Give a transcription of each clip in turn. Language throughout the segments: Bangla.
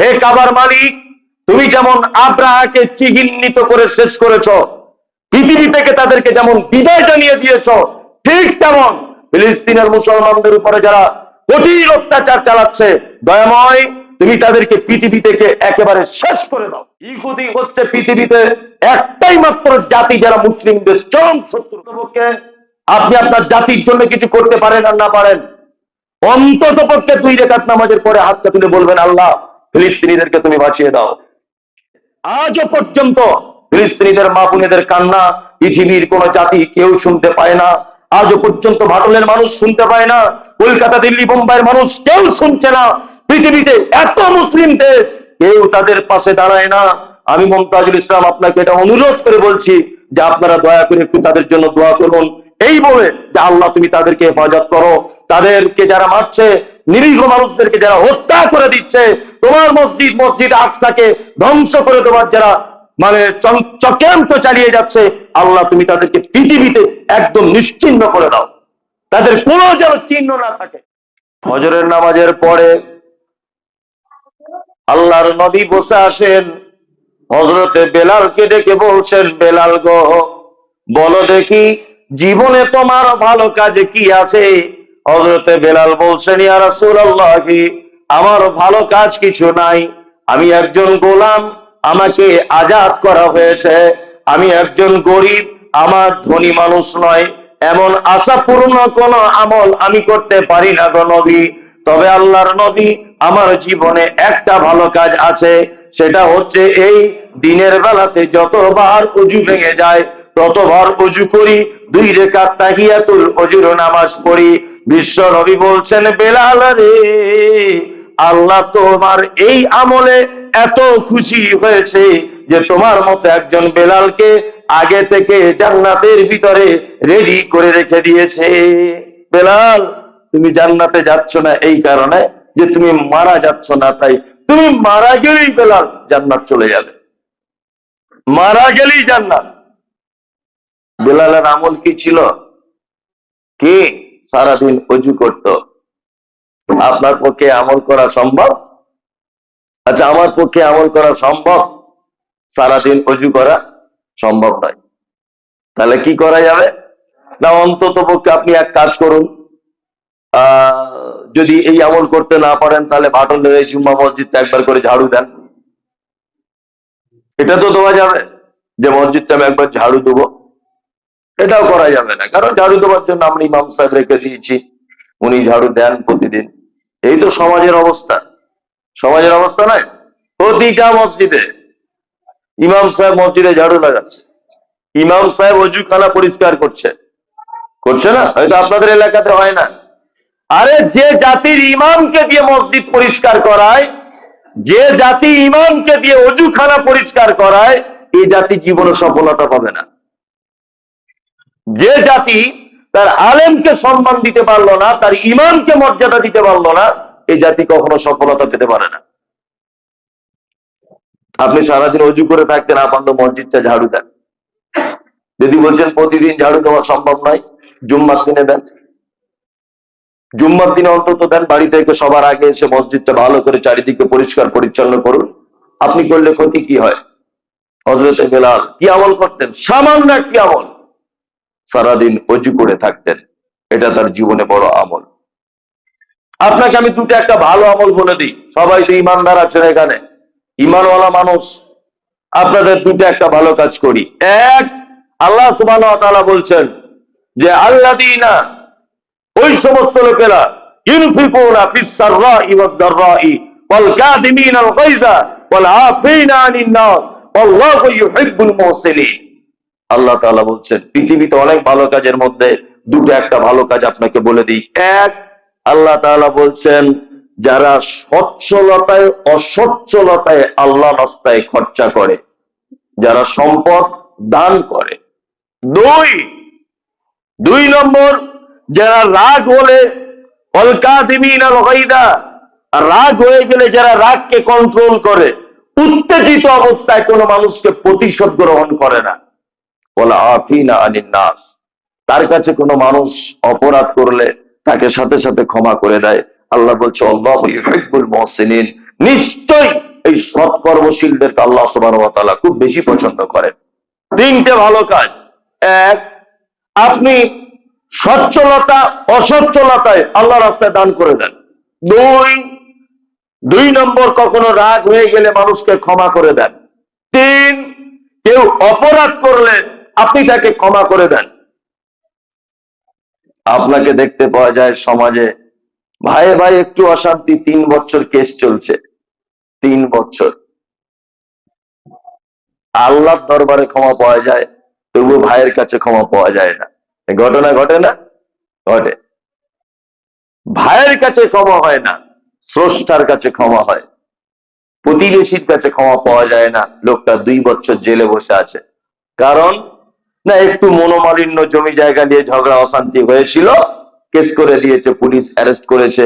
হে কাবার মালিক, তুমি যেমন আব্রাহাকে চিহ্নিত করে শেষ করেছ, পৃথিবী থেকে তাদেরকে যেমন বিদায় জানিয়ে দিয়েছ, ঠিক তেমন ফিলিস্তিনের মুসলমানদের উপরে যারা কঠিন অত্যাচার চালাচ্ছে, দয়াময়, তুমি তাদেরকে পৃথিবী থেকে একেবারে শেষ করে দাও। ইহুদি হচ্ছে পৃথিবীতে একটাই মাত্র জাতি যারা মুসলিমদের চরম শত্রু পক্ষে। আপনি আপনার জাতির জন্য কিছু করতে পারেন আর না পারেন। অন্তত পক্ষে দুই রেখাত নামাজের পরে হাতটা তুলে বলবেন, আল্লাহ ফিলিস্তিনিদেরকে তুমি বাঁচিয়ে দাও। আজও পর্যন্ত ফিলিস্তিনিদের মা বোনেদের কান্না পৃথিবীর কোন জাতি কেউ শুনতে পায় না। আজও পর্যন্ত ভাটলের মানুষ শুনতে পায় না। কলকাতা দিল্লি বোম্বাইয়ের মানুষ কেউ শুনছে না। পৃথিবীতে এত মুসলিম দেশ কেউ তাদের পাশে দাঁড়ায় না। আমি মমতাজুল ইসলাম আপনাকে এটা অনুরোধ করে বলছি যে আপনারা দয়া করে একটু তাদের জন্য দোয়া করুন। এই বলে যে আল্লাহ তুমি তাদেরকে হেফাজত করো। তাদেরকে যারা মারছে নিরীহ মানুষদেরকে যারা হত্যা করে দিচ্ছে তোমার মসজিদ মসজিদ আকসাকে ধ্বংস করে তোমার যারা মানে চক্রান্ত চালিয়ে যাচ্ছে, আল্লাহ তুমি তাদেরকে পৃথিবীতে একদম নিশ্চিহ্ন করে দাও। তাদের কোনো যেন চিহ্ন না থাকে। ফজরের নামাজের পরে আল্লাহর নবী বসে আসেন হজরতে বেলালকে ডেকে বলছেন, বেলাল গো, বলো দেখি জীবনে তোমার ভালো কাজে কি আছে? হজরতে বেলাল বলছেন, ইয়া রাসূলুল্লাহ আমার ভালো কাজ কিছু নাই। আমি একজন গোলাম, আমাকে আজাদ করা হয়েছে। আমি একজন গরিব, আমার ধনী মানুষ নয়। এমন আশাপূর্ণ কোন আমল আমি করতে পারি না গো নবী। তবে আল্লাহর নবী আমার জীবনে একটা ভালো কাজ আছে, সেটা হচ্ছে এই দিনের বেলাতে যতবার অজু ভেঙে যায়, ততবার অজু করি, দুই রেখা তাহিয়াতুল অজুর নামাজ পড়ি। বিশ্ব নবী বলছেন, বেলাল রে আল্লাহ তোমার এই আমলে এত খুশি হয়েছে যে তোমার মতো একজন বেলালকে আগে থেকে জান্নাতের ভিতরে রেডি করে রেখে দিয়েছে। বেলাল, তুমি জান্নাতে যাচ্ছ না এই কারণে যে তুমি মারা যাচ্ছ না, তাই তুমি মারা গেলেই বেলাল জান্নাত চলে যাবে। মারা গেলেই জান্নাত। বেলালের আমল কি ছিল? কে সারাদিন অজু করত? আপনার পক্ষে আমল করা সম্ভব? আচ্ছা আমার পক্ষে আমল করা সম্ভব? সারাদিন অজু করা সম্ভব নয়। তাহলে কি করা যাবে? না, অন্তত পক্ষে আপনি এক কাজ করুন। যদি এই আমল করতে না পারেন, তাহলে ভাটলের এই জুম্মা মসজিদটা একবার করে ঝাড়ু দেন। এটা তো দেওয়া যাবে যে মসজিদটা আমি একবার ঝাড়ু দেবো। এটাও করা যাবে না। কারণ ঝাড়ু দেওয়ার জন্য আমরা ইমাম সাহেব রেখে দিয়েছি। উনি ঝাড়ু দেন প্রতিদিন। এই তো সমাজের অবস্থা। সমাজের অবস্থা নয়, প্রতিটা মসজিদে ইমাম সাহেব মসজিদে ঝাড়ু লাগাচ্ছে। ইমাম সাহেব অজুখানা পরিষ্কার করছে। করছে না? হয়তো আপনাদের এলাকাতে হয় না। আরে যে জাতির ইমামকে দিয়ে মসজিদ পরিষ্কার করায়, যে জাতি ইমামকে দিয়ে অজুখানা পরিষ্কার করায় এই জাতি জীবনে সফলতা পাবে না। যে জাতি তার আলেমকে সম্মান দিতে পারল না, তার ইমামকে মর্যাদা দিতে পারল না, এই জাতি কখনো সফলতা পেতে পারে না। আপনি সারাদিন অজু করে থাকতেন পারলে মসজিদটা ঝাড়ু দেন। যদি বলছেন, প্রতিদিন ঝাড়ু দেওয়া সম্ভব নয়, জুম্মার দিনে দেন। জুম্মার দিনে অন্তত দেন বাড়ি থেকে সবার আগে এসে মসজিদটা ভালো করে চারিদিকে পরিষ্কার পরিচ্ছন্ন করুন। আপনি করলে ক্ষতি কি হয়? হজরতে বেলাল, কি আমল করতেন? সামান্য একটি আমল। সারাদিন অজু করে থাকতেন। এটা তার জীবনে বড় আমল। আপনাকে আমি দুটো একটা ভালো আমল বলে দিই। সবাই তো ইমানদার আছেন এখানে। ইমানওয়ালা মানুষ। আপনাদের দুটো একটা ভালো কাজ করি। এক, আল্লাহ তাআলা বলছেন যে, আল্লাযীনা, ওই সমস্ত লোকেরা ইউনফিকুনা আল্লাহ তাআলা বলছেন, পৃথিবীতে অনেক ভালো কাজের মধ্যে দুটো একটা ভালো কাজ আপনাকে বলে দিই। এক, আল্লাহ তাআলা বলছেন, যারা সচ্ছলতায় অসচ্ছলতায় আল্লাহ রাস্তায় খরচা করে, যারা সম্পদ দান করে। দুই দুই নম্বর, যারা রাগ হলে রাগ হয়ে গেলে যারা রাগকে কন্ট্রোল করে, উত্তেজিত অবস্থায় কোনো মানুষকে প্রতিশোধ গ্রহণ করে না। নাস। তার কাছে কোনো মানুষ অপরাধ করলে তাকে সাথে সাথে ক্ষমা করে দেয়। আল্লাহ বলছে, আল্লাহ ইউহিব্বুল মুহসিনিন। নিশ্চয়ই এই সৎকর্মশীলদেরকে আল্লাহ সুবাহ খুব বেশি পছন্দ করেন। তিনটে ভালো কাজ। এক, আপনি সচ্ছলতা, অসচ্ছলতায় আল্লাহ রাস্তায় দান করে দেন। দুই দুই নম্বর কখনো রাগ হয়ে গেলে মানুষকে ক্ষমা করে দেন। তিন, কেউ অপরাধ করলে আপনি তাকে ক্ষমা করে দেন। আপনাকে দেখতে পাওয়া যায় সমাজে ভাই ভাই একটু অশান্তি, তিন বছর কেস চলছে। তিন বছর। আল্লাহর দরবারে ক্ষমা পাওয়া যায় তবু ভাইয়ের কাছে ক্ষমা পাওয়া যায় না। ঘটনা ঘটে না? ঘটে। ভাইয়ের কাছে ক্ষমা হয় না, স্রষ্টার কাছে ক্ষমা হয়। প্রতিবেশীর কাছে ক্ষমা পাওয়া যায় না, লোকটা দুই বছর জেলে বসে আছে। কারণ না, একটু মনোমালিন্য জমি জায়গা নিয়ে ঝগড়া, অশান্তি হয়েছিল, কেস করে দিয়েছে, পুলিশ অ্যারেস্ট করেছে,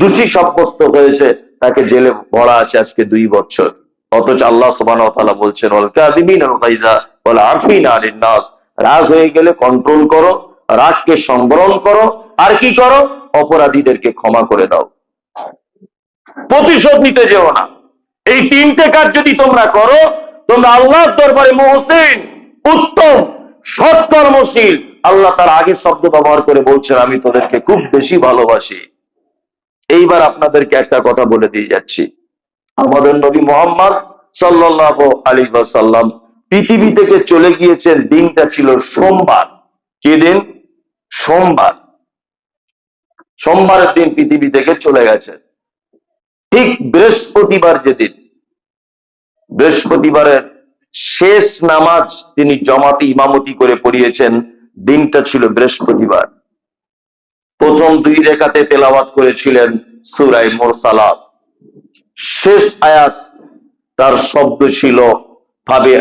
দোষী সাব্যস্ত হয়েছে, তাকে জেলে ভরা আছে আজকে দুই বছর। অথচ আল্লাহ সুবহানাহু ওয়া বলছেন রাগ হয়ে গেলে কন্ট্রোল করো, রাগকে সংবরণ করো, আর কি করো? অপরাধীদেরকে ক্ষমা করে দাও। প্রতিশোধ নিতে যেও না। এই তিনটে কাজ যদি তোমরা করো, তোমরা আল্লাহর দরবারে মহসিন, উত্তম। সৎকর্মশীল আল্লাহ তার আগে শব্দ ব্যবহার করে বলছেন, আমি তোদেরকে খুব বেশি ভালোবাসি। এইবার আপনাদেরকে একটা কথা বলে দিয়ে যাচ্ছি। আমাদের নবী মোহাম্মদ সাল্লাহ আলী সাল্লাম পৃথিবী থেকে চলে গিয়েছেন, দিনটা ছিল সোমবার। কি দিন? সোমবার। সোমবারের দিন পৃথিবী থেকে চলে গেছেন ঠিক বৃহস্পতিবার যেদিন, বৃহস্পতিবারের শেষ নামাজ তিনি জমাতে ইমামতি করে পড়িয়েছেন। দিনটা ছিল বৃহস্পতিবার। প্রথম দুই রেখাতে তেলাওয়াত করেছিলেন সুরাই মোরসালাত। শেষ আয়াত তার শব্দ ছিল ভাবে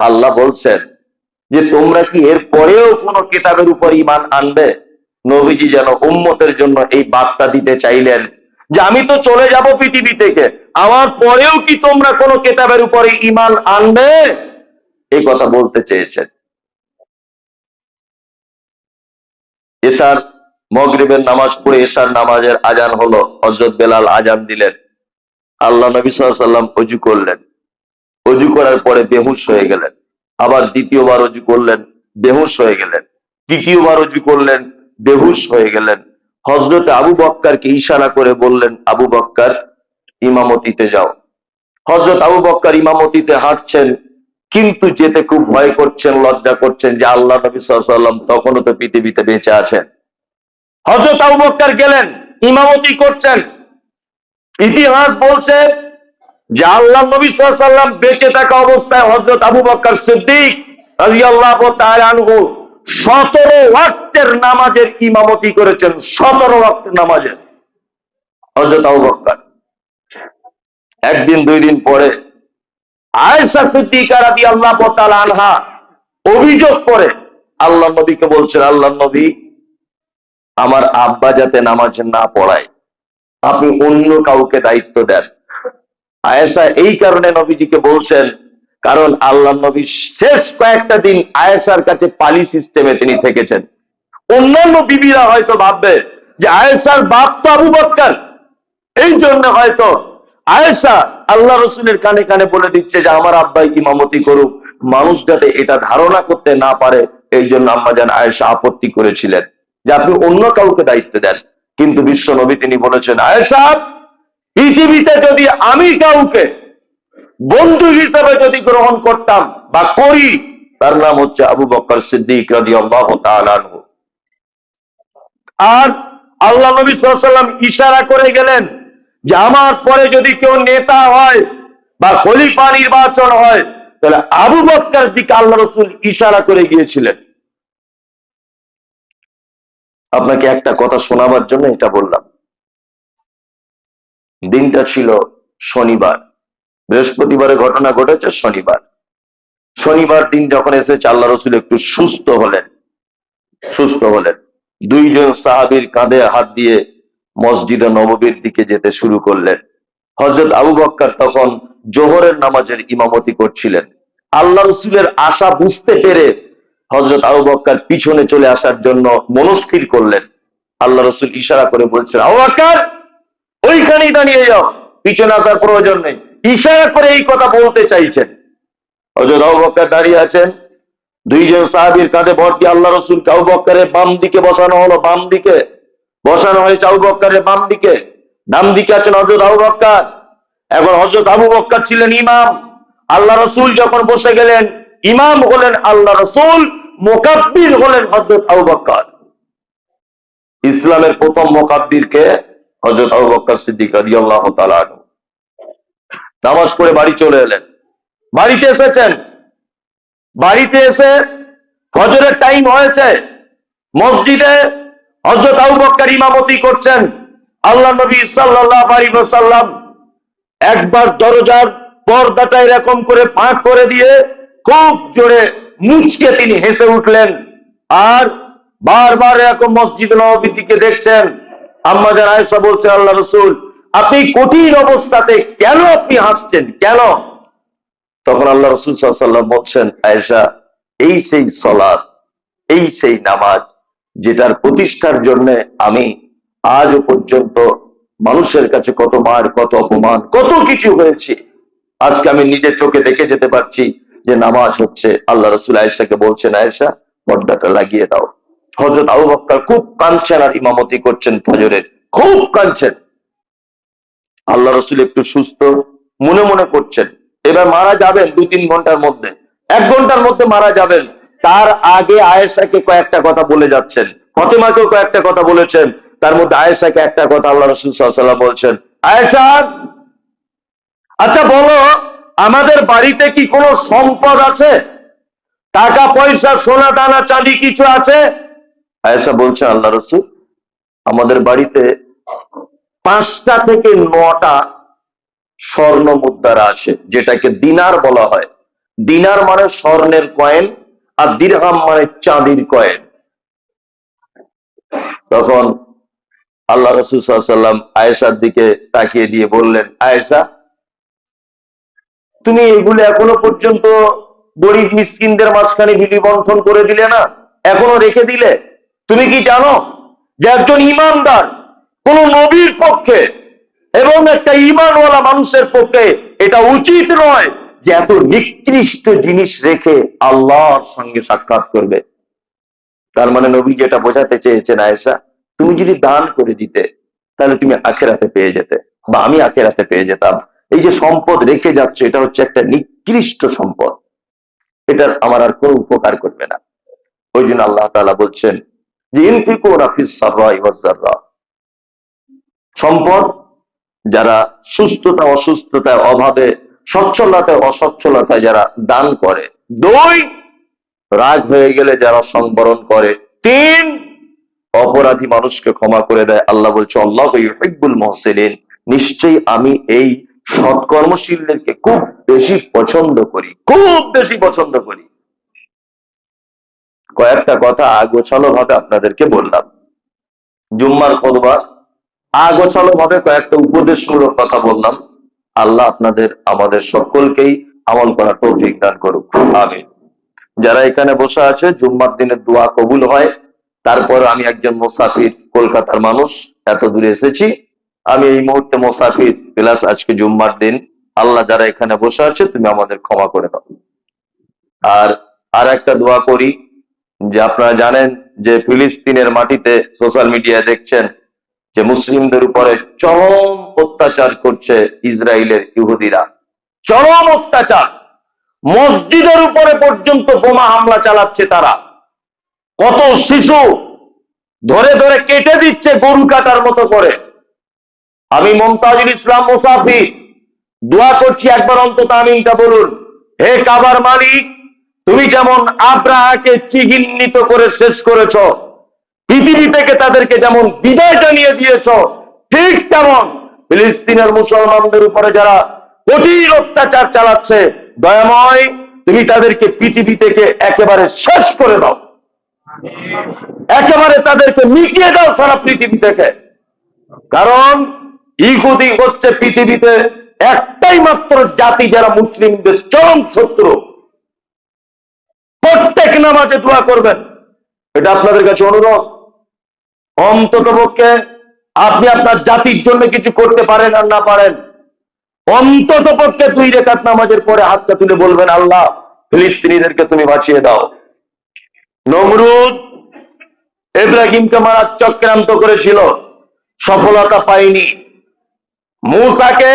আল্লাহ বলছেন যে, তোমরা কি এর পরেও কোন কিতাবের উপর ইমান আনবে? নবীজি যেন উম্মতের জন্য এই বার্তা দিতে চাইলেন যে, আমি তো চলে যাব পৃথিবী থেকে। আমার পরেও কি তোমরা কোন কেতাবের উপরে ইমান আনবে? এই কথা বলতে চেয়েছেন। এশার মগরিবের নামাজ পড়ে এশার নামাজের আজান হলো হজরত বেলাল আজান দিলেন। আল্লাহ নবী সাল্লাম অজু করলেন। অজু করার পরে বেহুশ হয়ে গেলেন। আবার দ্বিতীয়বার অজু করলেন, বেহুশ হয়ে গেলেন। তৃতীয়বার অজু করলেন, বেহুশ হয়ে গেলেন। হজরত আবু বক্কারকে ইশারা করে বললেন, আবু বক্কার ইমামতিতে যাও। হজরত আবু বক্কার ইমামতিতে হাঁটছেন, কিন্তু যেতে খুব ভয় করছেন, লজ্জা করছেন যে আল্লাহ নবী সাল্লাম তখনও তো পৃথিবীতে বেঁচে আছেন। হজরত আবু বক্কার গেলেন, ইমামতি করছেন। ইতিহাস বলছে যে আল্লাহ নবী সাল্লাম বেঁচে থাকা অবস্থায় হজরত আবু বক্কর সিদ্দিক সতেরো ওয়াক্তের নামাজের ইমামতি করেছেন, সতেরো ওয়াক্তের নামাজের হজরত আবু বক্কর একদিন, দুই দিন পরে আয়েশা সিদ্দিকা রাদিয়াল্লাহু তাআলা আনহা অভিযোগ করে আল্লাহ নবীকে বলছেন আল্লাহ নবী, আমার আব্বা যাতে নামাজ না পড়ায়, আপনি অন্য কাউকে দায়িত্ব দেন। আয়েশা এই কারণে নবীজিকে বলছেন, কারণ আল্লাহ নবী শেষ কয়েকটা দিন আয়েশার কাছে পালি সিস্টেমে তিনি থেকেছেন। অন্যান্য বিবিরা হয়তো ভাববে যে আয়েশার বাপ তো আবু বক্কর এই জন্য হয়তো আয়েশা আল্লাহ রসুলের কানে কানে বলে দিচ্ছে যে, আমার আব্বাই ইমামতি করুক। মানুষ যাতে এটা ধারণা করতে না পারে, এই জন্য আম্মাজান আয়েশা আপত্তি করেছিলেন যে, আপনি অন্য কাউকে দায়িত্ব দেন। কিন্তু বিশ্ব নবী তিনি বলেছেন, আয়েশা, পৃথিবীতে যদি আমি কাউকে বন্ধু হিসাবে যদি গ্রহণ করতাম বা করি, তার নাম হচ্ছে আবু বকর সিদ্দিক রাজি আল্লাহ আর আল্লাহ নবী সাল্লাম ইশারা করে গেলেন যে আমার পরে যদি কেউ নেতা হয় বা খলিফা নির্বাচন হয়, তাহলে আবু বক্কার দিকে আল্লাহ রসুল ইশারা করে গিয়েছিলেন। আপনাকে একটা কথা শোনাবার জন্য এটা বললাম। দিনটা ছিল শনিবার। বৃহস্পতিবারে ঘটনা ঘটেছে শনিবার। শনিবার দিন যখন এসেছে, আল্লাহ রসুল একটু সুস্থ হলেন। সুস্থ হলেন। দুইজন সাহাবির কাঁধে হাত দিয়ে মসজিদে নববীর দিকে যেতে শুরু করলেন। হজরত আবু বক্কর তখন জোহরের নামাজের ইমামতি করছিলেন। আল্লাহ রসুলের আশা বুঝতে পেরে হজরত আবু বক্কর পিছনে চলে আসার জন্য মনস্থির করলেন। আল্লাহ রসুল ইশারা করে বলছেন, আবু বক্কর ওইখানে এখানেই দাঁড়িয়ে যাও, পিছনে আসার প্রয়োজন নেই। ইশারা করে এই কথা বলতে চাইছেন। হজরত আবু বকর দাঁড়িয়ে আছেন। দুইজন সাহাবীর কাঁধে ভর দিয়ে আল্লাহ রসুল আবু বকরের বাম দিকে বসানো হলো, বাম দিকে বসানো হয়েছে আবু বকরের বাম দিকে। ডান দিকে আছেন হজরত আবু বক্কর। এখন হজরত আবু বক্কর ছিলেন ইমাম। আল্লাহ রসুল যখন বসে গেলেন, ইমাম হলেন আল্লাহ রসুল মোকাব্বির হলেন হজরত আবু বক্কর। ইসলামের প্রথম মোকাব্বির কে হজরত আবু বক্কর সিদ্দিক নামাজ পড়ে বাড়ি চলে এলেন। বাড়িতে এসেছেন। বাড়িতে এসে ফজরের টাইম হয়েছে। মসজিদে হজরত আবু বক্কর ইমামতি করছেন। আল্লাহ নবী একবার দরজার পর্দাটা এরকম করে ফাঁক করে দিয়ে খুব জোরে মুচকে তিনি হেসে উঠলেন। আর বারবার এরকম মসজিদ নবীর দিকে দেখছেন। আম্মা জান আয়েশা বলছেন আল্লাহ রসুল, আপনি কঠিন অবস্থাতে কেন আপনি হাসছেন? কেন? তখন আল্লাহ রসুল সাল্লাম বলছেন, আয়েশা, এই সেই সলাদ এই সেই নামাজ যেটার প্রতিষ্ঠার জন্য আমি আজও পর্যন্ত মানুষের কাছে কত মার, কত অপমান, কত কিছু হয়েছে। আজকে আমি নিজের চোখে দেখে যেতে পারছি যে নামাজ হচ্ছে, আল্লাহ রসুল আয়েশাকে বলছেন, আয়েশা, পর্দাটা লাগিয়ে দাও। হজরত আবু বক্কর খুব কাঁদছেন আর ইমামতি করছেন ফজরের। খুব কাঁদছেন। আল্লাহ রসুল একটু সুস্থ, মনে মনে করছেন। এবার মারা যাবেন দু তিন ঘণ্টার মধ্যে। এক ঘণ্টার মধ্যে মারা যাবেন। তার আগে আয়েশাকে কয়েকটা কথা বলে যাচ্ছেন। ফতেমাকেও কয়েকটা কথা বলেছেন। তার মধ্যে আয়েশাকে একটা কথা আল্লাহ রসুল সাল্লাম বলছেন, আয়েশা আচ্ছা বলো, আমাদের বাড়িতে কি কোনো সম্পদ আছে? টাকা, পয়সা, সোনা, দানা, চাঁদি কিছু আছে? আয়েশা বলছে, আল্লাহ রসুল, আমাদের বাড়িতে পাঁচটা থেকে নটা স্বর্ণ মুদ্রা আছে, যেটাকে দিনার বলা হয়। দিনার মানে স্বর্ণের কয়েন আর দিরহাম মানে চাঁদির কয়েন। তখন আল্লাহ রসুল সাল্লাম আয়েশার দিকে তাকিয়ে দিয়ে বললেন, আয়েশা, তুমি এগুলো এখনও পর্যন্ত গরিব মিসকিনদের মাঝখানে বিলি বন্টন করে দিলে না? এখনও রেখে দিলে? তুমি কি জানো যে একজন ইমানদার কোন নবীর পক্ষে এবং একটা ইমানওয়ালা মানুষের পক্ষে এটা উচিত নয় যে এত নিকৃষ্ট জিনিস রেখে আল্লাহর সঙ্গে সাক্ষাৎ করবে। তার মানে নবী যেটা বোঝাতে চেয়েছেন আয়েশা, তুমি যদি দান করে দিতে, তাহলে তুমি আখেরাতে পেয়ে যেতে বা আমি আখেরাতে পেয়ে যেতাম। এই যে সম্পদ রেখে যাচ্ছে, এটা হচ্ছে একটা নিকৃষ্ট সম্পদ। এটার আমার আর কোনো উপকার করবে না। ওই জন্য আল্লাহ তালা বলছেন যে ইনফিকু রাফিস সম্পদ যারা সুস্থতা অসুস্থতায় অভাবে সচ্ছলতায় অসচ্ছলতায় যারা দান করে। দুই, রাগ হয়ে গেলে যারা সংবরণ করে। তিন, অপরাধী মানুষকে ক্ষমা করে দেয়। আল্লাহ বলছে, আল্লাহ ইউহিব্বুল মুহসিনিন। নিশ্চয়ই আমি এই সৎকর্মশীলদেরকে খুব বেশি পছন্দ করি। খুব বেশি পছন্দ করি। কয়েকটা কথা আগোছালো ভাবে আপনাদেরকে বললাম। জুম্মার খোদবা আগোছালো ভাবে কয়েকটা উপদেশমূলক কথা বললাম। আল্লাহ আপনাদের, আমাদের সকলকেই আমল করার তৌফিক দান করুক। আমিন। যারা এখানে বসে আছে, জুম্মার দিনে দোয়া কবুল হয়, তারপর আমি একজন মোসাফির, কলকাতার মানুষ, এত দূরে এসেছি। আমি এই মুহূর্তে মোসাফির, প্লাস আজকে জুম্মার দিন। আল্লাহ যারা এখানে বসে আছে, তুমি আমাদের ক্ষমা করে দাও। আর আর একটা দোয়া করি, যে আপনারা জানেন যে ফিলিস্তিনের মাটিতে সোশ্যাল মিডিয়া দেখছেন যে মুসলিমদের উপরে চরম অত্যাচার করছে ইসরায়েলের ইহুদিরা। চরম অত্যাচার। মসজিদের উপরে পর্যন্ত বোমা হামলা চালাচ্ছে তারা। কত শিশু ধরে ধরে কেটে দিচ্ছে গরু কাটার মতো করে। আমি মমতাজুল ইসলাম মুসাফি, দোয়া করছি একবার অন্তত আমিনটা বলুন। হে কাবার মালিক, তুমি যেমন আব্রাহাকে চিহ্নিত করে শেষ করেছ পৃথিবী থেকে তাদেরকে যেমন বিদায় জানিয়ে দিয়েছ, ঠিক তেমন ফিলিস্তিনের মুসলমানদের উপরে যারা কঠিন অত্যাচার চালাচ্ছে, দয়াময়, তুমি তাদেরকে পৃথিবী থেকে একেবারে শেষ করে দাও। একেবারে তাদেরকে মিটিয়ে দাও সারা পৃথিবী থেকে। কারণ ইহুদি হচ্ছে পৃথিবীতে একটাই মাত্র জাতি যারা মুসলিমদের চরম শত্রু। প্রত্যেক নামাজে দোয়া করবেন। এটা আপনাদের কাছে অনুরোধ। অন্তত পক্ষে আপনি আপনার জাতির জন্য কিছু করতে পারেন আর না পারেন অন্তত পক্ষে দুই রেখাত নামাজের পরে হাতটা তুলে বলবেন, আল্লাহ, ফিলিস্তিনিদেরকে তুমি বাঁচিয়ে দাও। নমরুদ ইব্রাহিমকে মারার চক্রান্ত করেছিল, সফলতা পায়নি। মূসাকে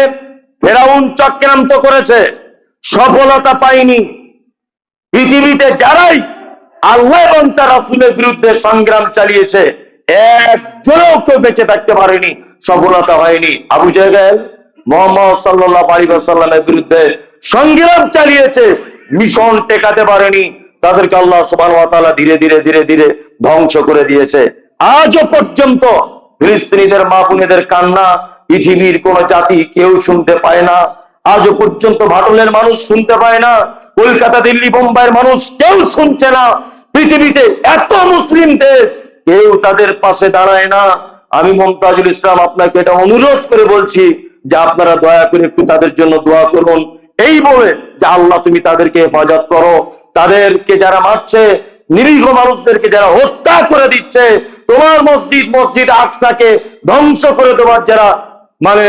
ফেরাউন চক্রান্ত করেছে, সফলতা পায়নি। পৃথিবীতে যারাই আল্লাহ এবং তার রাসূলের বিরুদ্ধে সংগ্রাম চালিয়েছে একজনও কেউ বেঁচে থাকতে পারেনি, সফলতা হয়নি। আবু জাহেল মোহাম্মদ সাল্লাল্লাহু আলাইহি ওয়াসাল্লামের বিরুদ্ধে সংগ্রাম চালিয়েছে, মিশন টেকাতে পারেনি। তাদেরকে আল্লাহ তাআলা ধীরে ধীরে ধীরে ধীরে ধ্বংস করে দিয়েছে। আজও পর্যন্ত ফিলিস্তিনিদের মা বোনেদের কান্না পৃথিবীর কোন জাতি কেউ শুনতে পায় না। আজও পর্যন্ত ভাটলের মানুষ শুনতে পায় না, কলকাতা, দিল্লি, বোম্বাইয়ের মানুষ কেউ শুনছে না। পৃথিবীতে এত মুসলিম দেশ কেউ তাদের পাশে দাঁড়ায় না। আমি মমতাজুল ইসলাম আপনাকে এটা অনুরোধ করে বলছি যে আপনারা দয়া করে একটু তাদের জন্য দোয়া করুন। এই বলে যে আল্লাহ তুমি তাদেরকে হেফাজত করো। তাদেরকে যারা মারছে, নিরীহ মানুষদেরকে যারা হত্যা করে দিচ্ছে, তোমার মসজিদ মসজিদ আকসাকে ধ্বংস করে দেওয়ার যারা মানে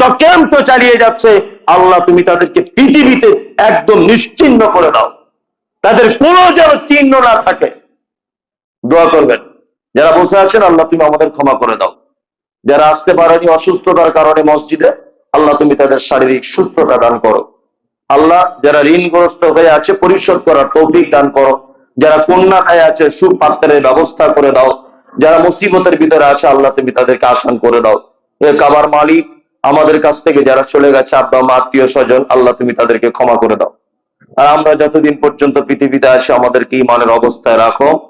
চক্রান্ত চালিয়ে যাচ্ছে, আল্লাহ তুমি তাদেরকে পৃথিবীতে একদম নিশ্চিহ্ন করে দাও। তাদের কোনো যেন চিহ্ন না থাকে। দোয়া করবেন। যারা বসে আছেন, আল্লাহ তুমি আমাদের ক্ষমা করে দাও। যারা আসতে পারেনি অসুস্থতার কারণে মসজিদে, আল্লাহ তুমি তাদের শারীরিক সুস্থতা দান করো। আল্লাহ যারা ঋণগ্রস্ত হয়ে আছে, পরিশোধ করার তৌফিক দান করো। যারা কন্যা খায় আছে, সুপাত্রের ব্যবস্থা করে দাও। যারা মুসিবতের ভিতরে আছে, আল্লাহ তুমি তাদেরকে আসান করে দাও। এ কাবার মালিক, আমাদের কাছ থেকে যারা চলে গেছে, আব্বা, মা, আত্মীয় স্বজন, আল্লাহ তুমি তাদেরকে ক্ষমা করে দাও। আর আমরা যতদিন পর্যন্ত পৃথিবীতে আছি, আমাদেরকে ইমানের অবস্থায় রাখো।